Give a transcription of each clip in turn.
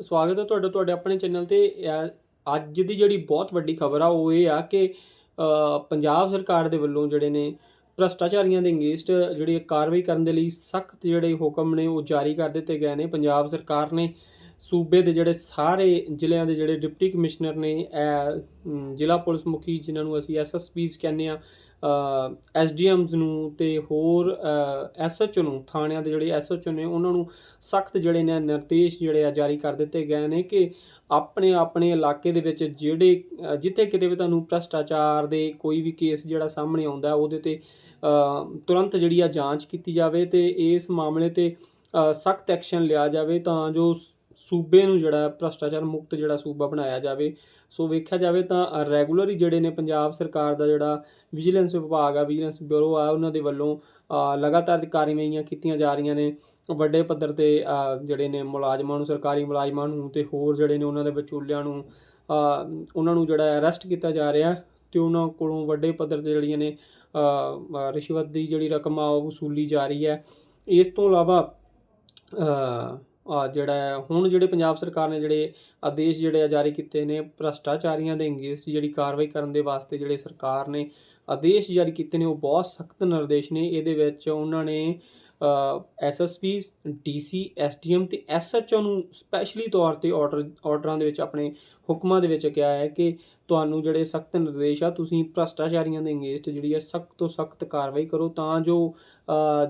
ਸਵਾਗਤ ਹੈ ਤੁਹਾਡਾ, ਤੁਹਾਡੇ ਆਪਣੇ ਚੈਨਲ ਤੇ। ਅੱਜ ਦੀ ਜਿਹੜੀ ਬਹੁਤ ਵੱਡੀ ਖਬਰ ਆ, ਉਹ ਇਹ ਆ ਕਿ ਪੰਜਾਬ ਸਰਕਾਰ ਦੇ ਵੱਲੋਂ ਜਿਹੜੇ ਨੇ ਭ੍ਰਸ਼ਟਾਚਾਰੀਆਂ ਦੇ ਅਗੇਂਸਟ ਜਿਹੜੀ ਕਾਰਵਾਈ ਕਰਨ ਦੇ ਲਈ ਸਖਤ ਜਿਹੜੇ ਹੁਕਮ ਨੇ, ਉਹ ਜਾਰੀ ਕਰ ਦਿੱਤੇ ਗਏ ਨੇ। ਪੰਜਾਬ ਸਰਕਾਰ ਨੇ ਸੂਬੇ ਦੇ ਜਿਹੜੇ ਸਾਰੇ ਜ਼ਿਲ੍ਹਿਆਂ ਦੇ ਜਿਹੜੇ ਡਿਪਟੀ ਕਮਿਸ਼ਨਰ ਨੇ ਜ਼ਿਲ੍ਹਾ ਪੁਲਿਸ ਮੁਖੀ, ਜਿਨ੍ਹਾਂ ਨੂੰ ਅਸੀਂ ਐਸਐਸਪੀਸ ਕਹਿੰਦੇ ਆ ਐਸਡੀਐਮਸ ਨੂੰ ਤੇ ਹੋਰ ਐਸਐਚਓ ਨੂੰ, ਥਾਣਿਆਂ ਦੇ ਜਿਹੜੇ ਐਸਐਚਓ ਨੇ, ਉਹਨਾਂ ਨੂੰ ਸਖਤ ਜਿਹੜੇ ਨੇ ਨਿਰਦੇਸ਼ ਜਿਹੜੇ ਆ ਜਾਰੀ ਕਰ ਦਿੱਤੇ ਗਏ ਨੇ ਕਿ ਆਪਣੇ ਆਪਣੇ ਇਲਾਕੇ ਦੇ ਵਿੱਚ ਜਿਹੜੇ ਜਿੱਥੇ ਕਿਤੇ ਵੀ ਤੁਹਾਨੂੰ ਭ੍ਰਸ਼ਟਾਚਾਰ ਦੇ ਕੋਈ ਵੀ ਕੇਸ ਜਿਹੜਾ ਸਾਹਮਣੇ ਆਉਂਦਾ, ਉਹਦੇ ਤੇ ਤੁਰੰਤ ਜਿਹੜੀ ਆ ਜਾਂਚ ਕੀਤੀ ਜਾਵੇ ਤੇ ਇਸ ਮਾਮਲੇ ਤੇ ਸਖਤ ਐਕਸ਼ਨ ਲਿਆ ਜਾਵੇ ਤਾਂ ਜੋ ਸੂਬੇ ਨੂੰ ਜਿਹੜਾ ਭ੍ਰਸ਼ਟਾਚਾਰ ਮੁਕਤ ਜਿਹੜਾ ਸੂਬਾ ਬਣਾਇਆ ਜਾਵੇ। ਸੋ ਵੇਖਿਆ ਜਾਵੇ ਤਾਂ ਰੈਗੂਲਰ ਹੀ ਜਿਹੜੇ ਨੇ ਪੰਜਾਬ ਸਰਕਾਰ ਦਾ ਜਿਹੜਾ ਵਿਜੀਲੈਂਸ ਵਿਭਾਗ ਆ ਵਿਜੀਲੈਂਸ ਬਿਊਰੋ ਆ, ਉਹਨਾਂ ਦੇ ਵੱਲੋਂ ਲਗਾਤਾਰ ਕਾਰਵਾਈਆਂ ਕੀਤੀਆਂ ਜਾ ਰਹੀਆਂ ਨੇ। ਵੱਡੇ ਪੱਧਰ ਤੇ ਜਿਹੜੇ ਨੇ ਮੁਲਾਜ਼ਮਾਂ ਨੂੰ, ਸਰਕਾਰੀ ਮੁਲਾਜ਼ਮਾਂ ਨੂੰ ਤੇ ਹੋਰ ਜਿਹੜੇ ਨੇ ਉਹਨਾਂ ਦੇ ਵਿਚੋਲਿਆਂ ਨੂੰ ਉਹਨਾਂ ਨੂੰ ਜਿਹੜਾ ਅਰੈਸਟ ਕੀਤਾ ਜਾ ਰਿਹਾ ਤੇ ਉਹਨਾਂ ਕੋਲੋਂ ਵੱਡੇ ਪੱਧਰ ਤੇ ਜਿਹੜੀਆਂ ਨੇ ਰਿਸ਼ਵਤ ਦੀ ਜਿਹੜੀ ਰਕਮ ਆ, ਉਹ ਵਸੂਲੀ ਜਾ ਰਹੀ ਹੈ। ਇਸ ਤੋਂ ਇਲਾਵਾ ਜਿਹੜਾ ਹੈ, ਹੁਣ ਜਿਹੜੇ ਪੰਜਾਬ ਸਰਕਾਰ ਨੇ ਜਿਹੜੇ ਆਦੇਸ਼ ਜਿਹੜੇ ਆ ਜਾਰੀ ਕੀਤੇ ਨੇ ਭ੍ਰਸ਼ਟਾਚਾਰੀਆਂ ਦੇ ਅਗੇਂਸਟ ਜਿਹੜੀ ਕਾਰਵਾਈ ਕਰਨ ਦੇ ਵਾਸਤੇ ਜਿਹੜੇ ਸਰਕਾਰ ਨੇ ਆਦੇਸ਼ ਜਾਰੀ ਕੀਤੇ ਨੇ ਉਹ ਬਹੁਤ ਸਖਤ ਨਿਰਦੇਸ਼ ਨੇ। ਇਹਦੇ ਵਿੱਚ ਉਹਨਾਂ ਨੇ ਐਸਐਸਪੀ ਡੀਸੀ ਐਸਡੀਐਮ ਤੇ ਐਸਐਚਓ ਨੂੰ ਸਪੈਸ਼ਲੀ ਤੌਰ ਤੇ ਆਰਡਰ ਆਰਡਰਾਂ ਦੇ ਵਿੱਚ ਆਪਣੇ ਹੁਕਮਾਂ ਦੇ ਵਿੱਚ ਕਿਹਾ ਹੈ ਕਿ ਤੁਹਾਨੂੰ ਜਿਹੜੇ ਸਖਤ ਨਿਰਦੇਸ਼ ਆ, ਤੁਸੀਂ ਭ੍ਰਸ਼ਟਾਚਾਰੀਆਂ ਦੇ ਅੰਗੇਸਟ ਜਿਹੜੀ ਹੈ ਸਖਤ ਤੋਂ ਸਖਤ ਕਾਰਵਾਈ ਕਰੋ ਤਾਂ ਜੋ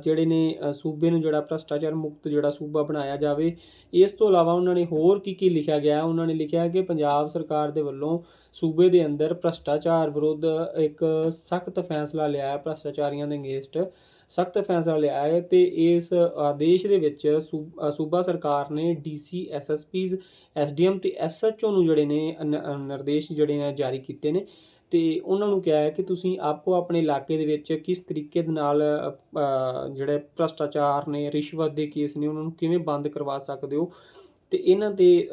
ਜਿਹੜੇ ਨੇ ਸੂਬੇ ਨੂੰ ਜਿਹੜਾ ਭ੍ਰਸ਼ਟਾਚਾਰ ਮੁਕਤ ਜਿਹੜਾ ਸੂਬਾ ਬਣਾਇਆ ਜਾਵੇ। ਇਸ ਤੋਂ ਇਲਾਵਾ ਉਹਨਾਂ ਨੇ ਹੋਰ ਕੀ ਕੀ ਲਿਖਿਆ ਗਿਆ ਉਹਨਾਂ ਨੇ ਲਿਖਿਆ ਕਿ ਪੰਜਾਬ ਸਰਕਾਰ ਦੇ ਵੱਲੋਂ ਸੂਬੇ ਦੇ ਅੰਦਰ ਭ੍ਰਸ਼ਟਾਚਾਰ ਵਿਰੁੱਧ ਇੱਕ ਸਖਤ ਫੈਸਲਾ ਲਿਆ ਹੈ, ਭ੍ਰਸ਼ਟਾਚਾਰੀਆਂ ਦੇ ਅੰਗੇਸਟ ਸਖਤ ਫੈਸਲਾ ਲਿਆ ਹੈ ਤੇ ਇਸ ਆਦੇਸ਼ ਦੇ ਵਿੱਚ ਸੂ- ਸੂਬਾ ਸਰਕਾਰ ਨੇ ਡੀਸੀ ਐਸਐਸਪੀਜ਼ ਐਸਡੀਐਮ ਤੇ ਐਸਐਚਓ ਨੂੰ ਜਿਹੜੇ ਨੇ ਨਿਰਦੇਸ਼ ਜਿਹੜੇ ਨੇ ਜਾਰੀ ਕੀਤੇ ਨੇ ਤੇ ਉਹਨਾਂ ਨੂੰ ਕਿਹਾ ਹੈ ਕਿ ਤੁਸੀਂ ਆਪੋ ਆਪਣੇ ਇਲਾਕੇ ਦੇ ਵਿੱਚ ਕਿਸ ਤਰੀਕੇ ਦੇ ਨਾਲ ਜਿਹੜੇ ਭ੍ਰਸ਼ਟਾਚਾਰ ਨੇ, ਰਿਸ਼ਵਤ ਦੇ ਕੇਸ ਨੇ, ਉਹਨਾਂ ਨੂੰ ਕਿਵੇਂ ਬੰਦ ਕਰਵਾ ਸਕਦੇ ਹੋ? ਤੇ ਇਹਨਾਂ ਤੇ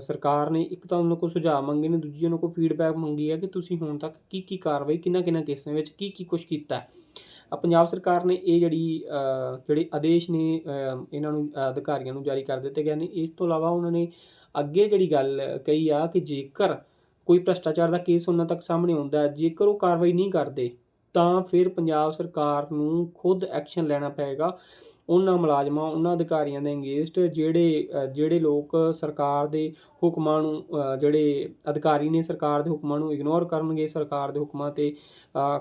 ਸਰਕਾਰ ਨੇ ਇੱਕ ਤਾਂ ਉਹਨਾਂ ਕੋਲ ਸੁਝਾਅ ਮੰਗੇ ਨੇ, ਦੂਜੀ ਉਹਨਾਂ ਕੋਲ ਫੀਡਬੈਕ ਮੰਗੀ ਹੈ ਕਿ ਤੁਸੀਂ ਹੁਣ ਤੱਕ ਕੀ ਕੀ ਕਾਰਵਾਈ ਕਿੰਨਾ ਕਿੰਨਾ ਕੇਸਾਂ ਵਿੱਚ ਕੀ ਕੀ ਕੁਝ ਕੀਤਾ ਪੰਜਾਬ ਸਰਕਾਰ ਨੇ ਇਹ ਜਿਹੜੀ ਜਿਹੜੇ ਆਦੇਸ਼ ਨੇ ਇਹਨਾਂ ਨੂੰ ਅਧਿਕਾਰੀਆਂ ਨੂੰ ਜਾਰੀ ਕਰ ਦਿੱਤੇ ਗਏ ਨੇ, ਇਸ ਤੋਂ ਇਲਾਵਾ ਉਹਨਾਂ ਨੇ ਅੱਗੇ ਜਿਹੜੀ ਗੱਲ ਕਹੀ ਆ ਕਿ ਜੇਕਰ ਕੋਈ ਭ੍ਰਸ਼ਟਾਚਾਰ ਦਾ ਕੇਸ ਉਹਨਾਂ ਤੱਕ ਸਾਹਮਣੇ ਆਉਂਦਾ ਹੈ, ਜੇਕਰ ਉਹ ਕਾਰਵਾਈ ਨਹੀਂ ਕਰਦੇ, ਤਾਂ ਫਿਰ ਪੰਜਾਬ ਸਰਕਾਰ ਨੂੰ ਖੁਦ ਐਕਸ਼ਨ ਲੈਣਾ ਪਏਗਾ। ਉਹਨਾਂ ਮੁਲਾਜ਼ਮਾਂ, ਉਹਨਾਂ ਅਧਿਕਾਰੀਆਂ ਦੇ ਅਗੇਂਸਟ ਜਿਹੜੇ ਜਿਹੜੇ ਲੋਕ ਸਰਕਾਰ ਦੇ ਹੁਕਮਾਂ ਨੂੰ ਜਿਹੜੇ ਅਧਿਕਾਰੀ ਨੇ ਸਰਕਾਰ ਦੇ ਹੁਕਮਾਂ ਨੂੰ ਇਗਨੋਰ ਕਰਨਗੇ, ਸਰਕਾਰ ਦੇ ਹੁਕਮਾਂ ਤੇ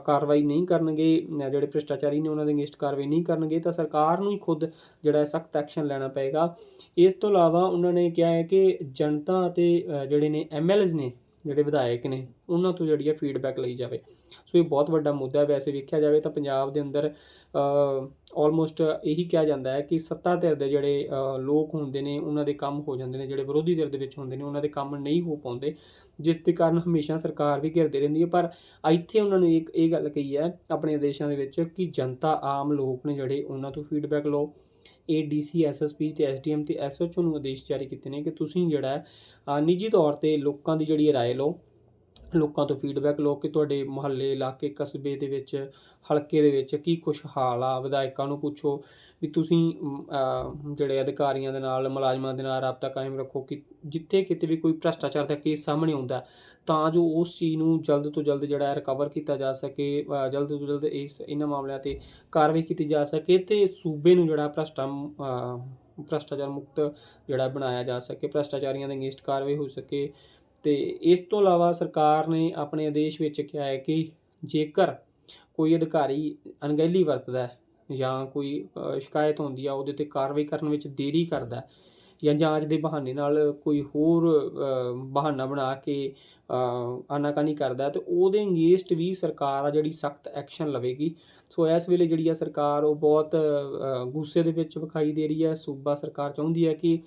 ਕਾਰਵਾਈ ਨਹੀਂ ਕਰਨਗੇ ਜਿਹੜੇ ਭ੍ਰਿਸ਼ਟਾਚਾਰੀ ਨੇ ਉਹਨਾਂ ਦੇ ਅਗੇਂਸਟ ਕਾਰਵਾਈ ਨਹੀਂ ਕਰਨਗੇ, ਤਾਂ ਸਰਕਾਰ ਨੂੰ ਹੀ ਖੁਦ ਜਿਹੜਾ ਸਖਤ ਐਕਸ਼ਨ ਲੈਣਾ ਪਏਗਾ। ਇਸ ਤੋਂ ਇਲਾਵਾ ਉਹਨਾਂ ਨੇ ਕਿਹਾ ਹੈ ਕਿ ਜਨਤਾ ਅਤੇ ਜਿਹੜੇ ਨੇ ਐਮਐਲਏਜ਼ ਨੇ, ਜਿਹੜੇ ਵਿਧਾਇਕ ਨੇ, ਉਹਨਾਂ ਤੋਂ ਜਿਹੜੀ ਹੈ ਫੀਡਬੈਕ ਲਈ ਜਾਵੇ। ਸੋ ਇਹ ਬਹੁਤ ਵੱਡਾ ਮੁੱਦਾ ਵੈਸੇ ਵੇਖਿਆ ਜਾਵੇ ਤਾਂ ਪੰਜਾਬ ਦੇ ਅੰਦਰ ਆਲਮੋਸਟ ਇਹੀ ਕਿਹਾ ਜਾਂਦਾ ਹੈ ਕਿ ਸੱਤਾ ਧਿਰ ਦੇ ਜਿਹੜੇ ਲੋਕ ਹੁੰਦੇ ਨੇ, ਉਹਨਾਂ ਦੇ ਕੰਮ ਹੋ ਜਾਂਦੇ ਨੇ, ਜਿਹੜੇ ਵਿਰੋਧੀ ਧਿਰ ਦੇ ਵਿੱਚ ਹੁੰਦੇ ਨੇ, ਉਹਨਾਂ ਦੇ ਕੰਮ ਨਹੀਂ ਹੋ ਪਾਉਂਦੇ, ਜਿਸ ਦੇ ਕਾਰਨ ਹਮੇਸ਼ਾ ਸਰਕਾਰ ਵੀ ਘਿਰਦੇ ਰਹਿੰਦੀ ਹੈ। ਪਰ ਇੱਥੇ ਉਹਨਾਂ ਨੇ ਇੱਕ, ਇਹ ਗੱਲ ਕਹੀ ਹੈ ਆਪਣੇ ਆਦੇਸ਼ਾਂ ਦੇ ਵਿੱਚ ਕਿ ਜਨਤਾ, ਆਮ ਲੋਕ ਨੇ ਜਿਹੜੇ, ਉਹਨਾਂ ਤੋਂ ਫੀਡਬੈਕ ਲਓ। ਇਹ ਡੀਸੀ ਐਸਐਸਪੀ ਤੇ ਐਸਡੀਐਮ ਤੇ ਐਸਓਐਚ ਨੂੰ ਆਦੇਸ਼ ਜਾਰੀ ਕੀਤੇ ਨੇ ਕਿ ਤੁਸੀਂ ਜਿਹੜਾ ਨਿੱਜੀ ਤੌਰ ਤੇ ਲੋਕਾਂ ਦੀ ਜਿਹੜੀ ਰਾਏ ਲਓ। ਲੋਕਾਂ ਤੋਂ ਫੀਡਬੈਕ ਲਓ ਕਿ ਤੁਹਾਡੇ ਮੁਹੱਲੇ ਇਲਾਕੇ ਕਸਬੇ ਦੇ ਵਿੱਚ ਹਲਕੇ ਦੇ ਵਿੱਚ ਕੀ ਖੁਸ਼ਹਾਲ ਆ? ਵਿਧਾਇਕਾਂ ਨੂੰ ਪੁੱਛੋ ਵੀ ਤੁਸੀਂ ਜਿਹੜੇ ਅਧਿਕਾਰੀਆਂ ਦੇ ਨਾਲ ਮੁਲਾਜ਼ਮਾਂ ਦੇ ਨਾਲ ਰਾਬਤਾ ਕਾਇਮ ਰੱਖੋ ਕਿ ਜਿੱਥੇ ਕਿਤੇ ਵੀ ਕੋਈ ਭ੍ਰਸ਼ਟਾਚਾਰ ਦਾ ਕੇਸ ਸਾਹਮਣੇ ਆਉਂਦਾ ਤਾਂ ਜੋ ਉਸ ਚੀਜ਼ ਨੂੰ ਜਲਦ ਤੋਂ ਜਲਦ ਜਿਹੜਾ ਰਿਕਵਰ ਕੀਤਾ ਜਾ ਸਕੇ ਜਲਦ ਤੋਂ ਜਲਦ ਇਸ ਇਹਨਾਂ ਮਾਮਲਿਆਂ ਤੇ ਕਾਰਵਾਈ ਕੀਤੀ ਜਾ ਸਕੇ ਤੇ ਸੂਬੇ ਨੂੰ ਜਿਹੜਾ ਭ੍ਰਸ਼ਟਾ ਅ, ਭ੍ਰਸ਼ਟਾਚਾਰ ਮੁਕਤ ਜਿਹੜਾ ਬਣਾਇਆ ਜਾ ਸਕੇ ਭ੍ਰਸ਼ਟਾਚਾਰੀਆਂ ਦੇ ਅਗੇਂਸਟ ਕਾਰਵਾਈ ਹੋ ਸਕੇ। ਤੇ ਇਸ ਤੋਂ ਇਲਾਵਾ ਸਰਕਾਰ ਨੇ ਆਪਣੇ ਆਦੇਸ਼ ਵਿੱਚ ਕਿਹਾ ਹੈ ਕਿ ਜੇਕਰ ਕੋਈ ਅਧਿਕਾਰੀ ਅਣਗਹਿਲੀ ਵਰਤਦਾ ਹੈ ਜਾਂ ਕੋਈ ਸ਼ਿਕਾਇਤ ਹੁੰਦੀ ਆ, ਉਹਦੇ ਤੇ ਕਾਰਵਾਈ ਕਰਨ ਵਿੱਚ ਦੇਰੀ ਕਰਦਾ ਜਾਂ ਜਾਂਚ ਦੇ ਬਹਾਨੇ ਨਾਲ ਕੋਈ ਹੋਰ ਬਹਾਨਾ ਬਣਾ ਕੇ ਆਨਾਕਾਨੀ ਕਰਦਾ ਹੈ, ਤੇ ਉਹਦੇ ਅੰਗੇਸਟ ਵੀ ਸਰਕਾਰ ਆ ਜਿਹੜੀ ਸਖਤ ਐਕਸ਼ਨ ਲਵੇਗੀ। ਸੋ ਇਸ ਵੇਲੇ ਜਿਹੜੀ ਆ ਸਰਕਾਰ, ਉਹ ਬਹੁਤ ਗੁੱਸੇ ਦੇ ਵਿੱਚ ਵਿਖਾਈ ਦੇ ਰਹੀ ਹੈ। ਸੂਬਾ ਸਰਕਾਰ ਚਾਹੁੰਦੀ ਹੈ ਕਿ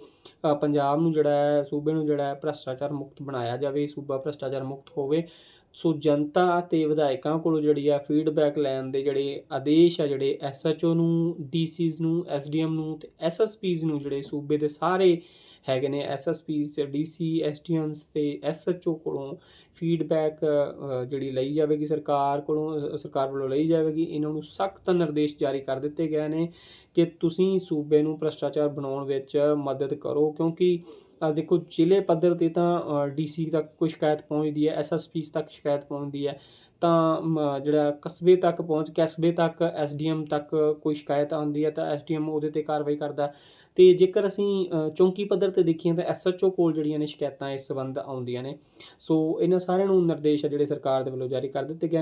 ਪੰਜਾਬ ਨੂੰ ਜਿਹੜਾ ਹੈ, ਸੂਬੇ ਨੂੰ ਜਿਹੜਾ ਹੈ, ਭ੍ਰਸ਼ਟਾਚਾਰ ਮੁਕਤ ਬਣਾਇਆ ਜਾਵੇ, ਸੂਬਾ ਭ੍ਰਸ਼ਟਾਚਾਰ ਮੁਕਤ ਹੋਵੇ। ਸੋ ਜਨਤਾ ਤੇ ਵਿਧਾਇਕਾਂ ਕੋਲੋਂ ਜਿਹੜੀ ਆ ਫੀਡਬੈਕ ਲੈਣ ਦੇ ਜਿਹੜੇ ਆਦੇਸ਼ ਆ, ਜਿਹੜੇ ਐਸਐਚਓ ਨੂੰ ਡੀਸੀਜ਼ ਨੂੰ ਐਸਡੀਐਮ ਨੂੰ ਤੇ ਐਸਐਸਪੀਜ਼ ਨੂੰ ਜਿਹੜੇ ਸੂਬੇ ਦੇ ਸਾਰੇ ਹੈਗੇ ਨੇ ਐਸਐਸਪੀਜ਼ ਡੀਸੀ ਐਸਡੀਐਮਸ ਤੇ ਐਸਐਚਓ ਕੋਲੋਂ ਫੀਡਬੈਕ ਜਿਹੜੀ ਲਈ ਜਾਵੇਗੀ ਸਰਕਾਰ ਕੋਲੋਂ ਸਰਕਾਰ ਵੱਲੋਂ ਲਈ ਜਾਵੇਗੀ। ਇਹਨਾਂ ਨੂੰ ਸਖਤ ਨਿਰਦੇਸ਼ ਜਾਰੀ ਕਰ ਦਿੱਤੇ ਗਏ ਨੇ ਕਿ ਤੁਸੀਂ ਸੂਬੇ ਨੂੰ ਭ੍ਰਸ਼ਟਾਚਾਰ ਬਣਾਉਣ ਵਿੱਚ ਮਦਦ ਕਰੋ ਕਿਉਂਕਿ ਦੇਖੋ ਜ਼ਿਲ੍ਹੇ ਪੱਧਰ ਤੇ ਤਾਂ ਡੀਸੀ ਤੱਕ ਕੋਈ ਸ਼ਿਕਾਇਤ ਪਹੁੰਚਦੀ ਹੈ ਐਸਐਸਪੀ ਤੱਕ ਸ਼ਿਕਾਇਤ ਪਹੁੰਚਦੀ ਹੈ। ਤਾਂ ਮ, ਜਿਹੜਾ ਕਸਬੇ ਤੱਕ ਪਹੁੰਚ ਕਸਬੇ ਤੱਕ ਐਸਡੀਐਮ ਤੱਕ ਕੋਈ ਸ਼ਿਕਾਇਤ ਆਉਂਦੀ ਹੈ ਤਾਂ ਐਸਡੀਐਮ ਉਹਦੇ ਤੇ ਕਾਰਵਾਈ ਕਰਦਾ ਹੈ। ਤੇ ਜੇਕਰ ਅਸੀਂ ਚੌਂਕੀ ਪੱਧਰ ਤੇ ਦੇਖੀਏ ਤਾਂ ਐਸਐਚਓ ਕੋਲ ਜਿਹੜੀਆਂ ਨੇ ਸ਼ਿਕਾਇਤਾਂ ਇਸ ਸੰਬੰਧ ਆਉਂਦੀਆਂ ਨੇ। ਸੋ ਇਹਨਾਂ ਸਾਰਿਆਂ ਨੂੰ ਨਿਰਦੇਸ਼ ਆ ਜਿਹੜੇ ਸਰਕਾਰ ਦੇ ਵੱਲੋਂ ਜਾਰੀ ਕਰ ਦਿੱਤੇ ਗਏ ਨੇ।